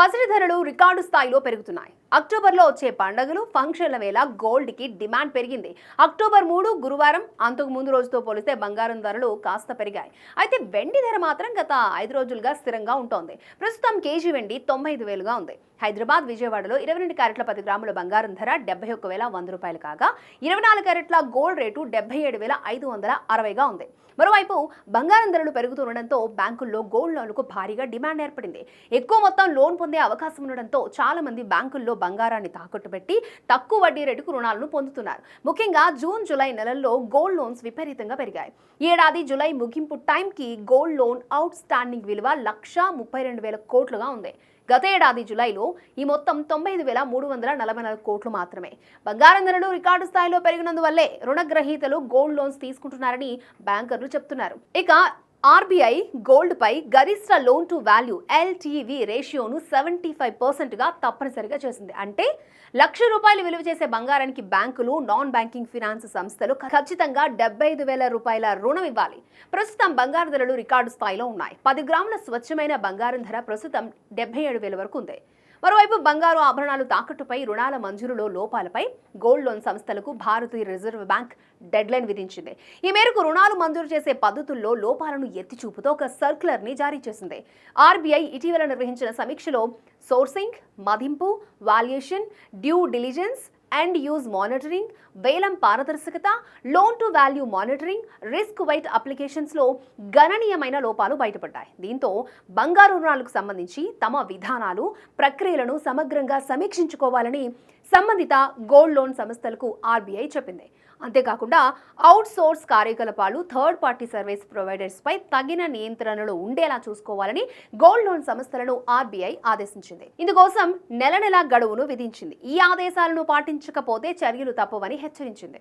పసిడి ధరలు రికార్డు స్థాయిలో పెరుగుతున్నాయి. అక్టోబర్లో వచ్చే పండుగలు ఫంక్షన్ల వేళ గోల్డ్కి డిమాండ్ పెరిగింది. అక్టోబర్ మూడు గురువారం అంతకు ముందు రోజుతో పోలిస్తే బంగారం ధరలు కాస్త పెరిగాయి. అయితే వెండి ధర మాత్రం గత ఐదు రోజులుగా స్థిరంగా ఉంటోంది. ప్రస్తుతం కేజీ వెండి తొంభై ఐదు వేలుగా ఉంది. హైదరాబాద్ విజయవాడలో ఇరవై రెండు క్యారెట్ల పది గ్రాముల బంగారం ధర డెబ్బై ఒక్క వేల వంద రూపాయలు కాగా ఇరవై నాలుగు క్యారెట్ల గోల్డ్ రేటు డెబ్బై ఏడు వేల ఐదు వందల అరవైగా ఉంది. మరోవైపు బంగారం ధరలు పెరుగుతుండటంతో బ్యాంకుల్లో గోల్డ్ లోన్లకు భారీగా డిమాండ్ ఏర్పడింది. ఎక్కువ మొత్తం లోన్ పొందే అవకాశం ఉండడంతో చాలా మంది బ్యాంకుల్లో బంగారాన్ని తాకట్టు పెట్టి తక్కువ వడ్డీ రేటుకు రుణాలను పొందుతున్నారు. ముఖ్యంగా జూన్ జూలై నెలల్లో గోల్డ్ లోన్స్ విపరీతంగా పెరిగాయి. ఏడాది జూలై ముగింపు టైంకి గోల్డ్ లోన్ అవుట్ స్టాండింగ్ విలువ లక్ష ముప్పై రెండు వేల కోట్లుగా ఉంది. గత ఏడాది జులైలో ఈ మొత్తం తొంభై ఐదు వేల మూడు వందల నలభై నాలుగు కోట్లు మాత్రమే. బంగారం ధరలు రికార్డు స్థాయిలో పెరిగినందువల్లే రుణగ్రహీతలు గోల్డ్ లోన్స్ తీసుకుంటున్నారని బ్యాంకర్లు చెప్తున్నారు. ఇక ఆర్బీఐ గోల్డ్పై గరిష్ట లోన్ టు వాల్యూ ఎల్టీవీ రేషియోను సెవెంటీ ఫైవ్ పర్సెంట్గా తప్పనిసరిగా చేసింది. అంటే లక్ష రూపాయలు విలువ చేసే బంగారానికి బ్యాంకులు నాన్ బ్యాంకింగ్ ఫినాన్స్ సంస్థలు ఖచ్చితంగా డెబ్బై ఐదు వేల రూపాయల రుణం ఇవ్వాలి. ప్రస్తుతం బంగారు ధరలు రికార్డు స్థాయిలో ఉన్నాయి. పది గ్రాముల స్వచ్ఛమైన బంగారం ధర ప్రస్తుతం డెబ్బై ఏడు వేల వరకు ఉంది. మరోవైపు బంగారు ఆభరణాలు తాకట్టుపై రుణాల మంజూరులో లోపాలపై గోల్డ్ లోన్ సంస్థలకు భారతీయ రిజర్వ్ బ్యాంక్ డెడ్లైన్ విధించింది. ఈ మేరకు రుణాలు మంజూరు చేసే పద్ధతుల్లో లోపాలను ఎత్తి చూపుతూ ఒక సర్క్యులర్ని జారీ చేసింది. ఆర్బీఐ ఇటీవల నిర్వహించిన సమీక్షలో సోర్సింగ్ మదింపు valuation due diligence and use monitoring వేలం పారదర్శకత loan to value monitoring risk weight అప్లికేషన్స్లో గణనీయమైన లోపాలు బయటపడ్డాయి దీంతో బంగారు రుణాలకు సంబంధించి తమ విధానాలు ప్రక్రియలను సమగ్రంగా సమీక్షించుకోవాలని సంబంధిత గోల్డ్ లోన్ సంస్థలకు ఆర్బీఐ చెప్పింది. అంతేకాకుండా అవుట్ సోర్స్ కార్యకలాపాలు థర్డ్ పార్టీ సర్వీస్ ప్రొవైడర్స్ పై తగిన నియంత్రణలు ఉండేలా చూసుకోవాలని గోల్డ్ లోన్ సంస్థలను ఆర్బీఐ ఆదేశించింది. ఇందుకోసం నెల నెల గడువును విధించింది. ఈ ఆదేశాలను పాటించకపోతే చర్యలు తప్పవని హెచ్చరించింది.